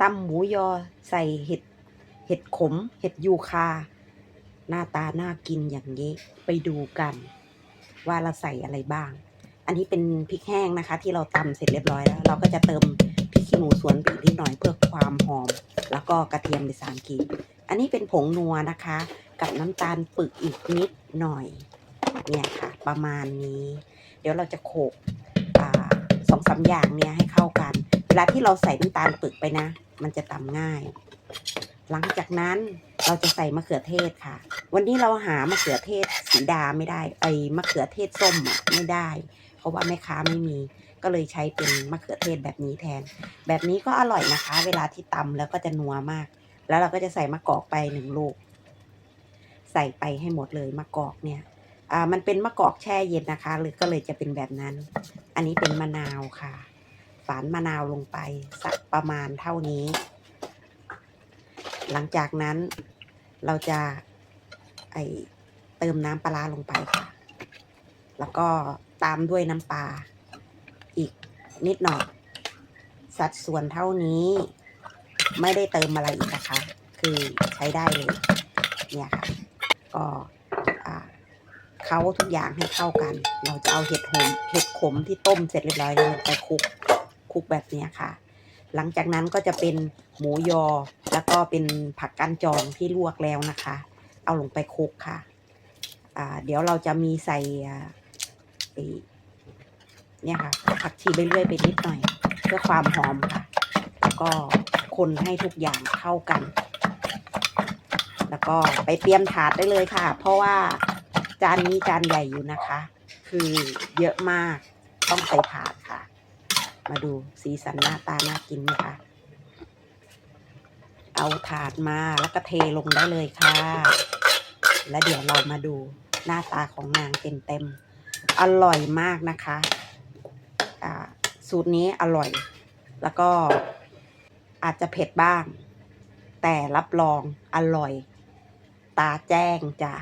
ตำหมูยอใส่เห็ด เห็ดขม เห็ดยูคา หน้าตาน่ากินอย่างนี้ไปดูกัน ว่าเราใส่อะไรบ้าง อันนี้เป็นพริกแห้งนะคะ ที่เราตำเสร็จเรียบร้อยแล้ว เราก็จะเติมพริกขี้หนูสวนไปอีกนิดหน่อยเพื่อความหอม แล้วก็กระเทียมไปสามกีบอันนี้เป็นผงนัวนะคะ กับน้ำตาลปึกอีกนิดหน่อย เนี่ยค่ะ ประมาณนี้ เดี๋ยวเราจะโขลกสองสามอย่างเนี่ยให้เข้ากัน เวลาที่เราใส่น้ำตาลปึกไปนะ มันจะตำง่าย หลังจากนั้นเราจะใส่มะเขือเทศค่ะ วันนี้เราหามะเขือเทศสีดาไม่ได้ ไอมะเขือเทศส้มอะไม่ได้ เพราะว่าแม่ค้าไม่มี ก็เลยใช้เป็นมะเขือเทศแบบนี้แทน แบบนี้ก็อร่อยนะคะ เวลาที่ตำแล้วก็จะนัวมาก แล้วเราก็จะใส่มะกอกไปหนึ่งลูก ใส่ไปให้หมดเลยมะกอกเนี่ยอ่ามันเป็นมะกอกแช่เย็นนะคะเลยก็เลยจะเป็นแบบนั้น อันนี้เป็นมะนาวค่ะ ฝานมะนาวลงไปสักประมาณเท่านี้ หลังจากนั้นเราจะไอเติมน้ำปลาลงไปค่ะ แล้วก็ตามด้วยน้ำปลาอีกนิดหน่อย สัดส่วนเท่านี้ ไม่ได้เติมอะไรอีกนะคะ คือใช้ได้เลยเนี่ยค่ะ ก็เคล้าทุกอย่างให้เข้ากัน เราจะเอาเห็ดหอมเห็ดขมที่ต้มเสร็จเรียบร้อยแล้วไปคลุก ลุกแบบนี้ค่ะ หลังจากนั้นก็จะเป็นหมูยอ แล้วก็เป็นผักก้านจองที่ลวกแล้วนะคะ เอาลงไปคลุกค่ะเดี๋ยวเราจะมีใส่เนี่ยค่ะผักชีไปเรื่อยไปนิดหน่อย เพื่อความหอมค่ะ แล้วก็คนให้ทุกอย่างเข้ากัน แล้วก็ไปเตรียมถาดได้เลยค่ะ เพราะว่าจานนี้จานใหญ่อยู่นะคะ คือเยอะมากต้องใส่ถาดค่ะ มาดูสีสันหน้าตาน่ากินไหมคะ เอาถาดมาแล้วก็เทลงได้เลยค่ะ แล้วเดี๋ยวเรามาดูหน้าตาของนางเต็มๆ อร่อยมากนะคะสูตรนี้อร่อย แล้วก็อาจจะเผ็ดบ้าง แต่รับรองอร่อย ตาแจ้งจ้ะ